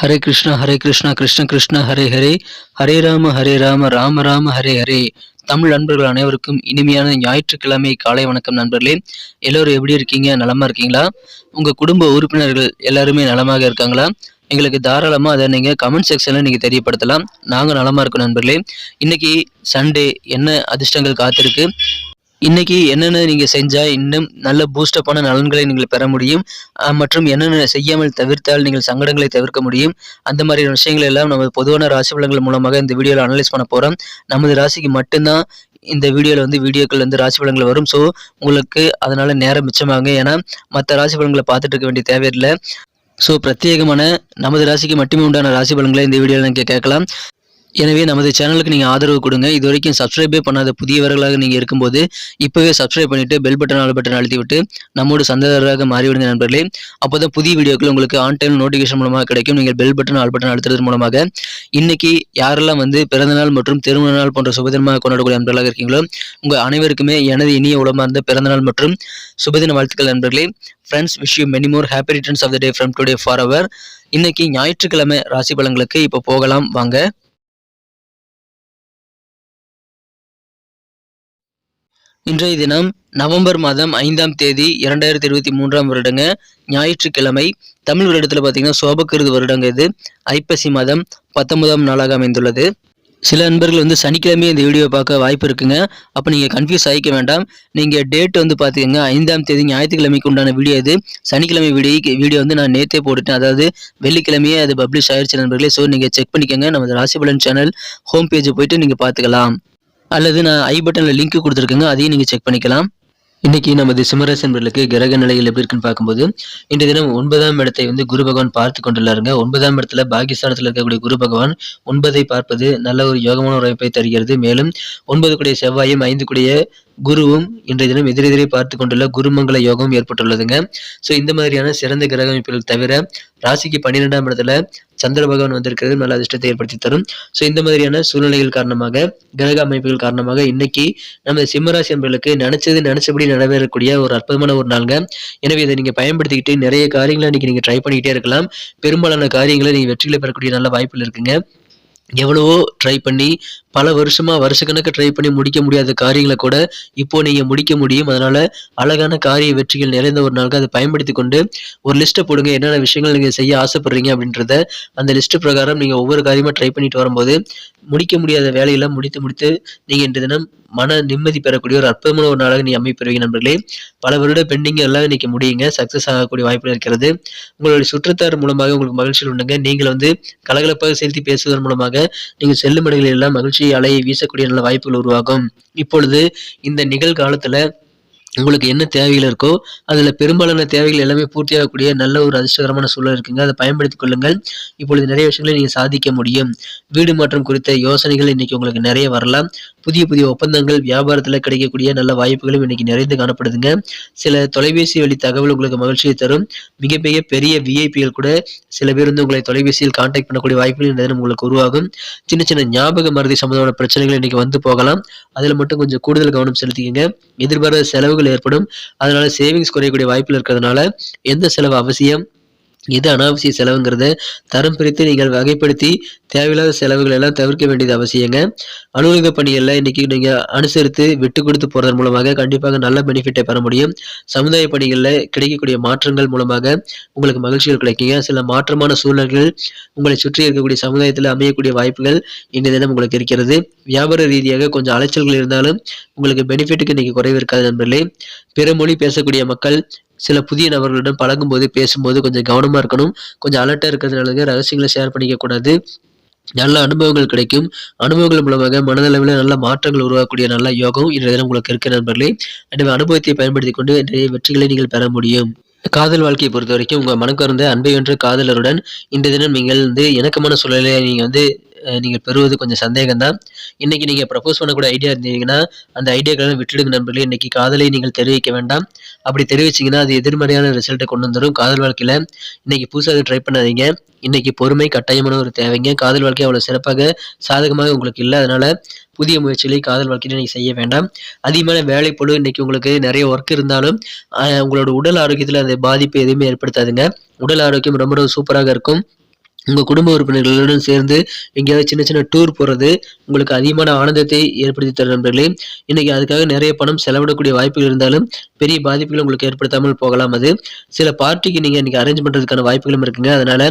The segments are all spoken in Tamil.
ஹரே கிருஷ்ணா ஹரே கிருஷ்ணா கிருஷ்ண கிருஷ்ண ஹரே ஹரே. ஹரே ராம ஹரே ராம ராம ராம ஹரே ஹரே. தமிழ் நண்பர்கள் அனைவருக்கும் இனிமையான ஞாயிற்றுக்கிழமை காலை வணக்கம் நண்பர்களே. எல்லோரும் எப்படி இருக்கீங்க? நலமா இருக்கீங்களா? உங்க குடும்ப உறுப்பினர்கள் எல்லாருமே நலமாக இருக்காங்களா? எங்களுக்கு தாராளமாக அதை நீங்கள் கமெண்ட் செக்ஷனில் நீங்கள் தெரியப்படுத்தலாம். நாங்கள் நலமாக இருக்கோம் நண்பர்களே. இன்னைக்கு சண்டே என்ன அதிர்ஷ்டங்கள் காத்திருக்கு? இன்னைக்கு என்னென்ன நீங்கள் செஞ்சால் இன்னும் நல்ல பூஸ்டப்பான நலன்களை நீங்கள் பெற முடியும். மற்றும் என்னென்ன செய்யாமல் தவிர்த்தால் நீங்கள் சங்கடங்களை தவிர்க்க முடியும். அந்த மாதிரியான விஷயங்கள் எல்லாம் நம்ம பொதுவான ராசி பலன்கள் மூலமாக இந்த வீடியோவில் அனலைஸ் பண்ண போகிறோம் நமது ராசிக்கு மட்டும்தான் இந்த வீடியோவில் வந்து வீடியோக்கள் வந்து ராசி பலன்கள் வரும். ஸோ உங்களுக்கு அதனால் நேரம் மிச்சமாகுங்க ஏன்னா மற்ற ராசி பலன்களை பார்த்துட்டு இருக்க வேண்டிய தேவையில்லை. ஸோ பிரத்யேகமான நமது ராசிக்கு மட்டுமே உண்டான ராசி பலன்களை இந்த வீடியோவில் நீங்கள் கேட்கலாம். எனவே நமது சேனலுக்கு நீங்கள் ஆதரவு கொடுங்க. இது வரைக்கும் சப்ஸ்கிரைபே பண்ணாத புதியவர்களாக நீங்கள் இருக்கும்போது இப்போவே சப்ஸ்கிரைப் பண்ணிவிட்டு பெல் பட்டன் ஆல் பட்டன் அழுத்திவிட்டு நம்மோடு சந்ததாரராக மாறிவிடுங்க நண்பர்களே. அப்போ தான் புதிய வீடியோக்கள் உங்களுக்கு ஆன் டைம் நோட்டிஃபிகேஷன் மூலமாக கிடைக்கும். நீங்கள் பெல் பட்டன் ஆல் பட்டன் அழுத்துறது மூலமாக. இன்றைக்கி யாரெல்லாம் வந்து பிறந்தநாள் மற்றும் திருமண நாள் போன்ற சுபதினமாக கொண்டாடக்கூடிய நண்பர்களாக இருக்கீங்களோ உங்கள் அனைவருக்குமே எனது இனிய உடம்பார்ந்த பிறந்தநாள் மற்றும் சுபதின வாழ்த்துக்கள் நண்பர்களே. Friends wish you many more happy returns of the day from today for அவர் இன்னைக்கு ஞாயிற்றுக்கிழமை ராசி பலன்களுக்கு இப்போ போகலாம். வாங்க. இன்றைய தினம் நவம்பர் மாதம் ஐந்தாம் தேதி இரண்டாயிரத்தி இருபத்தி மூன்றாம் வருடங்க. ஞாயிற்றுக்கிழமை தமிழ் வருடத்தில் பார்த்தீங்கன்னா சோபக்கிருது வருடங்க இது. ஐப்பசி மாதம் பத்தொன்பதாம் நாளாக அமைந்துள்ளது. சில நண்பர்கள் வந்து சனிக்கிழமை இந்த வீடியோ பார்க்க வாய்ப்பு இருக்குங்க. அப்போ நீங்கள் கன்ஃபியூஸ் ஆகிக்க வேண்டாம். நீங்கள் டேட் வந்து பார்த்துக்கங்க ஐந்தாம் தேதி ஞாயிற்றுக்கிழமைக்கு உண்டான வீடியோ இது. சனிக்கிழமை வீடியோ வீடியோ வந்து நான் நேற்றே போட்டுட்டேன். அதாவது வெள்ளிக்கிழமையே அது பப்ளிஷ் ஆயிடுச்சு நண்பர்களே. ஸோ நீங்கள் செக் பண்ணிக்கோங்க. நமது ராசிபலன் சேனல் ஹோம் பேஜ் போயிட்டு நீங்கள் பார்த்துக்கலாம் அல்லது நான் ஐ பட்டனில் லிங்க் கொடுத்துருக்கேங்க அதையும் நீங்கள் செக் பண்ணிக்கலாம். இன்னைக்கு நமது சிம்மராசி என்பர்களுக்கு கிரக நிலைகள் எப்படி இருக்குன்னு பார்க்கும்போது இன்றைய தினம் ஒன்பதாம் இடத்தை வந்து குரு பகவான் பார்த்து கொண்டுள்ளாருங்க. ஒன்பதாம் இடத்துல பாகிஸ்தானத்தில் இருக்கக்கூடிய குரு பகவான் ஒன்பதை பார்ப்பது நல்ல ஒரு யோகமான ஒரு வாய்ப்பை தருகிறது. மேலும் ஒன்பது கூடிய செவ்வாயும் ஐந்து கூடிய குருவும் இன்றைய தினம் எதிரெதிரே பார்த்து கொண்டுள்ள குருமங்கல யோகம் ஏற்பட்டுள்ளதுங்க. ஸோ இந்த மாதிரியான சிறந்த கிரக அமைப்புகள் தவிர ராசிக்கு பன்னிரெண்டாம் இடத்துல சந்திர பகவான் வந்திருக்கிறது நல்ல அதிர்ஷ்டத்தை ஏற்படுத்தி தரும். ஸோ இந்த மாதிரியான சூழ்நிலைகள் காரணமாக கிரக அமைப்புகள் காரணமாக இன்னைக்கு நம்ம சிம்மராசி என்பர்களுக்கு நினைச்சது நினைச்சபடி நிறைவேறக்கூடிய ஒரு அற்புதமான ஒரு நாளுங்க. எனவே இதை நீங்க பயன்படுத்திக்கிட்டு நிறைய காரியங்களை இன்னைக்கு நீங்க ட்ரை பண்ணிக்கிட்டே இருக்கலாம். பெரும்பாலான காரியங்களை நீங்க வெற்றிகளை பெறக்கூடிய நல்ல வாய்ப்புகள் இருக்குங்க. எவ்வளவோ ட்ரை பண்ணி பல வருஷமா வருஷக்கணக்கு ட்ரை பண்ணி முடிக்க முடியாத காரியங்களை கூட இப்போ நீங்க முடிக்க முடியும். அதனால அழகான காரிய வெற்றிகள் நிறைந்த ஒரு நாளுக்கு அதை பயன்படுத்தி கொண்டு ஒரு லிஸ்ட்டை போடுங்க. என்னென்ன விஷயங்கள் நீங்க செய்ய ஆசைப்படுறீங்க அப்படின்றத அந்த லிஸ்ட் பிரகாரம் நீங்க ஒவ்வொரு காரியமா ட்ரை பண்ணிட்டு வரும்போது முடிக்க முடியாத வேலையெல்லாம் முடித்து முடித்து நீங்க இன்று தினம் மன நிம்மதி பெறக்கூடிய ஒரு அற்புதமான ஒரு நாளாக நீ அமைப்பெறுவீங்க நண்பர்களே. பல வருட பெண்டிங் எல்லாம் இன்னைக்கு முடியுங்க. சக்சஸ் ஆகக்கூடிய வாய்ப்பு இருக்கிறது. உங்களுடைய சுற்றத்தார் மூலமாக உங்களுக்கு மகிழ்ச்சியில் உண்டுங்க. நீங்கள் வந்து கலகலப்பாக செலுத்தி பேசுவதன் மூலமாக நீங்கள் செல்லும் இடங்களில் எல்லாம் மகிழ்ச்சி அலையை வீசக்கூடிய நல்ல வாய்ப்புகள் உருவாகும். இப்பொழுது இந்த நிகழ்காலத்துல உங்களுக்கு என்ன தேவைகள் இருக்கோ அதில் பெரும்பாலான தேவைகள் எல்லாமே பூர்த்தியாகக்கூடிய நல்ல ஒரு அதிர்ஷ்டகரமான சூழல் இருக்குங்க. அதை பயன்படுத்திக் கொள்ளுங்கள். இப்பொழுது நிறைய விஷயங்களை நீங்கள் சாதிக்க முடியும். வீடு மாற்றம் குறித்த யோசனைகள் இன்னைக்கு உங்களுக்கு நிறைய வரலாம். புதிய புதிய ஒப்பந்தங்கள் வியாபாரத்தில் கிடைக்கக்கூடிய நல்ல வாய்ப்புகளும் இன்னைக்கு நிறைந்து காணப்படுதுங்க. சில தொலைபேசி வழி தகவல் உங்களுக்கு மகிழ்ச்சியை தரும். மிகப்பெரிய பெரிய விஐபிகள் கூட சில பேர் வந்து உங்களை தொலைபேசியில் கான்டாக்ட் பண்ணக்கூடிய வாய்ப்புகள் இந்த தினம் உங்களுக்கு உருவாகும். சின்ன சின்ன ஞாபக மருதி சம்பந்தமான பிரச்சனைகள் இன்னைக்கு வந்து போகலாம். அதில் மட்டும் கொஞ்சம் கூடுதல் கவனம் செலுத்திக்கங்க. எதிர்பாராத செலவுகள் ஏற்படும். அதனால சேவிங்ஸ் குறையக்கூடிய வாய்ப்பில் இருக்கிறதுனால எந்த செலவு அவசியம்? எது அனாவசிய செலவுங்கிறத தரம் பிரித்து நீங்கள் வகைப்படுத்தி தேவையில்லாத செலவுகள் எல்லாம் தவிர்க்க வேண்டியது அவசியங்க. அலுவலக பணிகளில் இன்னைக்கு நீங்கள் அனுசரித்து விட்டு கொடுத்து போகிறதன் மூலமாக கண்டிப்பாக நல்ல பெனிஃபிட்டை பெற முடியும். சமுதாய பணிகளில் கிடைக்கக்கூடிய மாற்றங்கள் மூலமாக உங்களுக்கு மகிழ்ச்சிகள் கிடைக்குங்க. சில மாற்றமான சூழ்நிலைகள் உங்களை சுற்றி இருக்கக்கூடிய சமுதாயத்தில் அமையக்கூடிய வாய்ப்புகள் இன்றைய தினம் உங்களுக்கு இருக்கிறது. வியாபார ரீதியாக கொஞ்சம் அலைச்சல்கள் இருந்தாலும் உங்களுக்கு பெனிஃபிட்டுக்கு இன்னைக்கு குறைவு இருக்காது நண்பர்களே. பிற மொழி பேசக்கூடிய மக்கள் சில புதிய நபர்களுடன் பழகும்போது பேசும்போது கொஞ்சம் கவனமாக இருக்கணும். கொஞ்சம் அலர்ட்டாக இருக்கிறதுனால ரகசியங்களை ஷேர் பண்ணிக்க கூடாது. நல்ல அனுபவங்கள் கிடைக்கும். அனுபவங்கள் மூலமாக மனதளவில் நல்ல மாற்றங்கள் உருவாக்கக்கூடிய நல்ல யோகம் இன்றைய தினம் உங்களுக்கு இருக்க நண்பர்களே. எனவே அனுபவத்தை பயன்படுத்தி கொண்டு நிறைய வெற்றிகளை நீங்கள் பெற முடியும். காதல் வாழ்க்கையை பொறுத்த வரைக்கும் உங்கள் மனக்கருந்த அன்பை வென்ற காதலருடன் இந்த தினம் நீங்கள் வந்து இணக்கமான சூழலை நீங்கள் வந்து நீங்கள் பெறுவது கொஞ்சம் சந்தேகம்தான். இன்றைக்கி நீங்கள் ப்ரப்போஸ் பண்ணக்கூடிய ஐடியா இருந்தீங்கன்னா அந்த ஐடியாக்களை விட்டுடுங்க நண்பர்களே. இன்றைக்கி காதலை நீங்கள் தெரிவிக்க வேண்டாம். அப்படி தெரிவிச்சீங்கன்னா அது எதிர்மறையான ரிசல்ட்டை கொண்டு வந்துடும் காதல் வாழ்க்கையில் இன்றைக்கி புதுசாக ட்ரை பண்ணாதீங்க. இன்றைக்கி பொறுமை கட்டாயமான ஒரு தேவைங்க. காதல் வாழ்க்கை அவ்வளோ சிறப்பாக சாதகமாக உங்களுக்கு இல்லை. அதனால் புதிய முயற்சிகளை காதல் வாழ்க்கையில் நீங்கள் செய்ய வேண்டாம். அதிகமான வேலை பொழுது இன்றைக்கி உங்களுக்கு நிறைய ஒர்க் இருந்தாலும் உங்களோட உடல் ஆரோக்கியத்தில் அந்த பாதிப்பு எதுவுமே ஏற்படுத்தாதுங்க. உடல் ஆரோக்கியம் ரொம்ப ரொம்ப சூப்பராக இருக்கும். உங்கள் குடும்ப உறுப்பினர்களுடன் சேர்ந்து எங்கேயாவது சின்ன சின்ன டூர் போகிறது உங்களுக்கு அதிகமான ஆனந்தத்தை ஏற்படுத்தி தரும் நண்பர்களே. இன்றைக்கி அதுக்காக நிறைய பணம் செலவிடக்கூடிய வாய்ப்புகள் இருந்தாலும் பெரிய பாதிப்புகள் உங்களுக்கு ஏற்படுத்தாமல் போகலாம் அது. சில பார்ட்டிக்கு நீங்கள் இன்றைக்கி அரேஞ்ச் பண்ணுறதுக்கான வாய்ப்புகளும் இருக்குங்க. அதனால்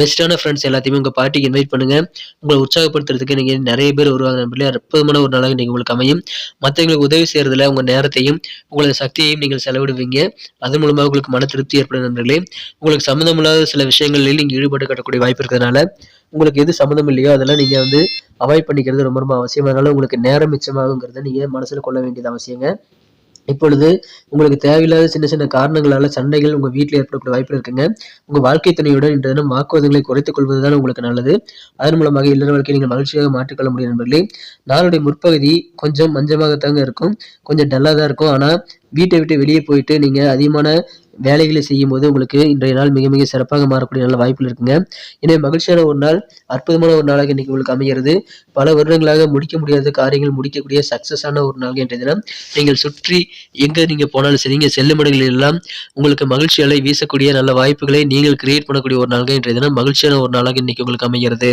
பெஸ்ட்டான ஃப்ரெண்ட்ஸ் எல்லாத்தையுமே உங்கள் பார்ட்டிக்கு இன்வைட் பண்ணுங்கள் உங்களை உற்சாகப்படுத்துறதுக்கு நீங்கள் நிறைய பேர் வருவாங்க நண்பர்களே. அற்புதமான ஒரு நாளாக நீங்கள் உங்களுக்கு அமையும். மற்றவங்களுக்கு உதவி செய்கிறதுல உங்கள் நேரத்தையும் உங்களது சக்தியையும் நீங்கள் செலவிடுவீங்க. அதன் மூலமாக உங்களுக்கு மன திருப்தி ஏற்படும் நண்பர்களே. உங்களுக்கு சம்மந்தமில்லாத சில விஷயங்களில் நீங்கள் ஈடுபட்டு கட்டக்கூடிய வாய்ப்பு இருக்கிறதுனால உங்களுக்கு எது சம்மந்தம் இல்லையோ அதெல்லாம் நீங்கள் வந்து அவாய்ட் பண்ணிக்கிறது ரொம்ப ரொம்ப அவசியம். அதனால உங்களுக்கு நேரம் மிச்சமாகுங்கிறத நீங்கள் மனசில் கொள்ள வேண்டியது அவசியங்க. இப்பொழுது உங்களுக்கு தேவையில்லாத சின்ன சின்ன காரணங்களால சண்டைகள் உங்கள் வீட்டில் ஏற்படக்கூடிய வாய்ப்பு இருக்குங்க. உங்கள் வாழ்க்கை துணையுடன் இன்று தினம் வாக்குவாதங்களை குறைத்துக் கொள்வதுதான் உங்களுக்கு நல்லது. அதன் மூலமாக இல்லற வாழ்க்கையை நீங்கள் மகிழ்ச்சியாக மாற்றிக்கொள்ள முடியும் நண்பர்களே. நாளுடைய முற்பகுதி கொஞ்சம் மஞ்சமாகத்தாங்க இருக்கும். கொஞ்சம் டல்லாக தான் இருக்கும். ஆனால் வீட்டை விட்டு வெளியே போயிட்டு நீங்கள் அதிகமான வேலைகளை செய்யும் போது உங்களுக்கு இன்றைய நாள் மிக மிக சிறப்பாக மாறக்கூடிய நல்ல வாய்ப்புகள் இருக்குங்க. எனவே மகிழ்ச்சியான ஒரு நாள் அற்புதமான ஒரு நாளாக இன்னைக்கு உங்களுக்கு அமைகிறது. பல வருடங்களாக முடிக்க முடியாத காரியங்கள் முடிக்கக்கூடிய சக்சஸான ஒரு நாள் என்ற தினம். நீங்கள் சுற்றி எங்கே நீங்கள் போனாலும் சரி நீங்கள் செல்லும் இடங்களில் எல்லாம் உங்களுக்கு மகிழ்ச்சி அலை வீசக்கூடிய நல்ல வாய்ப்புகளை நீங்கள் கிரியேட் பண்ணக்கூடிய ஒரு நாள்கள் இன்றைய தினம். மகிழ்ச்சியான ஒரு நாளாக இன்னைக்கு உங்களுக்கு அமைகிறது.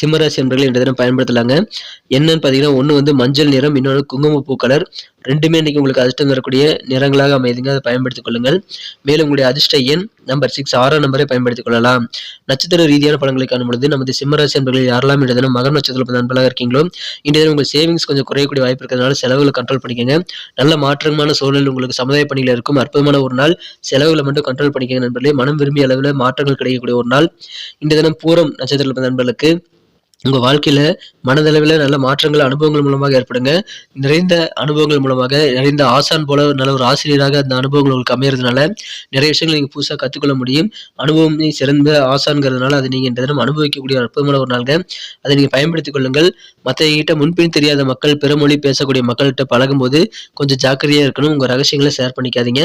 சிம்மராசி என்பர்கள் இந்த தினம் பயன்படுத்தலாங்க. என்னன்னு பார்த்தீங்கன்னா ஒன்று வந்து மஞ்சள் நிறம் இன்னொன்று குங்குமப்பூ கலர் ரெண்டுமே இன்னைக்கு உங்களுக்கு அதிர்ஷ்டம் தரக்கூடிய நிறங்களாக அமைதுங்க அதை பயன்படுத்திக் கொள்ளுங்கள். மேலும் உங்களுடைய அதிர்ஷ்ட எண் நம்பர் சிக்ஸ் ஆறாம் நம்பரை பயன்படுத்திக் கொள்ளலாம். நட்சத்திர ரீதியான பலன்களை காணும் பொழுது நமது சிம்மராசி என்பர்கள் யாரெல்லாம் இந்த தினம் மகன் நட்சத்திரத்தில் நண்பர்களாக இருக்கீங்களோ இந்த தினம் உங்கள் சேவிங்ஸ் கொஞ்சம் குறையக்கூடிய வாய்ப்பு இருக்கிறதுனால செலவுகளை கண்ட்ரோல் பண்ணிக்கங்க. நல்ல மாற்றமான சூழல் உங்களுக்கு சமுதாய பணியில் இருக்கும். அற்புதமான ஒரு நாள். செலவுகளை மட்டும் கண்ட்ரோல் பண்ணிக்கங்க நண்பர்களே. மனம் விரும்பிய அளவில் மாற்றங்கள் கிடைக்கக்கூடிய ஒரு நாள். இந்த தினம் பூரம் நட்சத்திரத்தில் நண்பர்களுக்கு உங்கள் வாழ்க்கையில் மனதளவில் நல்ல மாற்றங்கள் அனுபவங்கள் மூலமாக ஏற்படுங்க. நிறைந்த அனுபவங்கள் மூலமாக நிறைந்த ஆசான் போல நல்ல ஒரு ஆசிரியராக அந்த அனுபவங்கள் உங்களுக்கு அமையறதுனால நிறைய விஷயங்கள் நீங்கள் புதுசாக கற்றுக்கொள்ள முடியும். அனுபவம் சிறந்த ஆசான்கிறதுனால அதை நீங்கள் இந்த தினம் அனுபவிக்கக்கூடிய அற்புதமான ஒரு நாள்ங்க. அதை நீங்கள் பயன்படுத்திக் கொள்ளுங்கள். மற்றவங்கிட்ட முன்பின் தெரியாத மக்கள் பிறமொழி பேசக்கூடிய மக்கள்கிட்ட பழகும்போது கொஞ்சம் ஜாக்கிரதையாக இருக்கணும். உங்கள் ரகசியங்களை ஷேர் பண்ணிக்காதீங்க.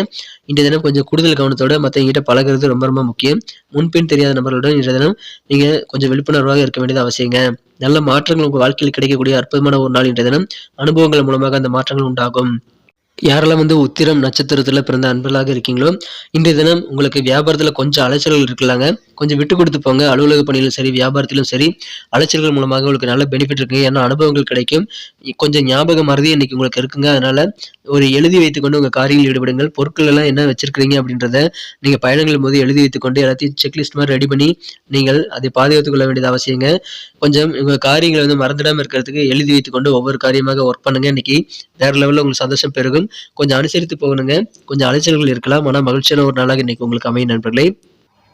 இந்த தினம் கொஞ்சம் கூடுதல் கவனத்தோட மற்றவங்கிட்ட பழகிறது ரொம்ப ரொம்ப முக்கியம். முன்பின் தெரியாத நபர்களுடன் இன்றைய தினம் நீங்கள் கொஞ்சம் விழிப்புணர்வாக இருக்க வேண்டியது அவசியங்க. நல்ல மாற்றங்கள் உங்கள் வாழ்க்கையில் கிடைக்கக்கூடிய அற்புதமான ஒரு நாள் இன்றைய தினம். அனுபவங்கள் மூலமாக அந்த மாற்றங்கள் உண்டாகும். யாரெல்லாம் வந்து உத்திரம் நட்சத்திரத்தில் பிறந்த அன்பர்களாக இருக்கீங்களோ இன்றைய தினம் உங்களுக்கு வியாபாரத்தில் கொஞ்சம் அலைச்சல்கள் இருக்கலாங்க. கொஞ்சம் விட்டு கொடுத்து போங்க. அலுவலக பணியிலும் சரி வியாபாரத்திலும் சரி அலைச்சல்கள் மூலமாக உங்களுக்கு நல்ல பெனிஃபிட் இருக்குங்க. ஏன்னா அனுபவங்கள் கிடைக்கும். கொஞ்சம் ஞாபக மறதி இன்னைக்கு உங்களுக்கு இருக்குங்க. அதனால ஒரு எழுதி வைத்துக்கொண்டு உங்கள் காரியங்கள் ஈடுபடுங்கள். பொருட்கள் எல்லாம் என்ன வச்சிருக்கிறீங்க அப்படின்றத நீங்கள் பயணங்கள் போது எழுதி வைத்துக்கொண்டு எல்லாத்தையும் செக்லிஸ்ட் மாதிரி ரெடி பண்ணி நீங்கள் அதை பாதுகாத்துக் கொள்ள வேண்டியது அவசியங்க. கொஞ்சம் உங்கள் காரியங்களை வந்து மறந்துடாமல் இருக்கிறதுக்கு எழுதி வைத்துக்கொண்டு ஒவ்வொரு காரியமாக ஒர்க் பண்ணுங்க. இன்னைக்கு வேற லெவலில் உங்களுக்கு சந்தோஷம் பெருகும். கொஞ்சம் அனுசரித்து போகணுங்க. கொஞ்சம் அலைச்சல்கள் இருக்கலாம். ஆனால் மகிழ்ச்சியான ஒரு நாளாக இன்னைக்கு உங்களுக்கு அமையும் நண்பர்களே.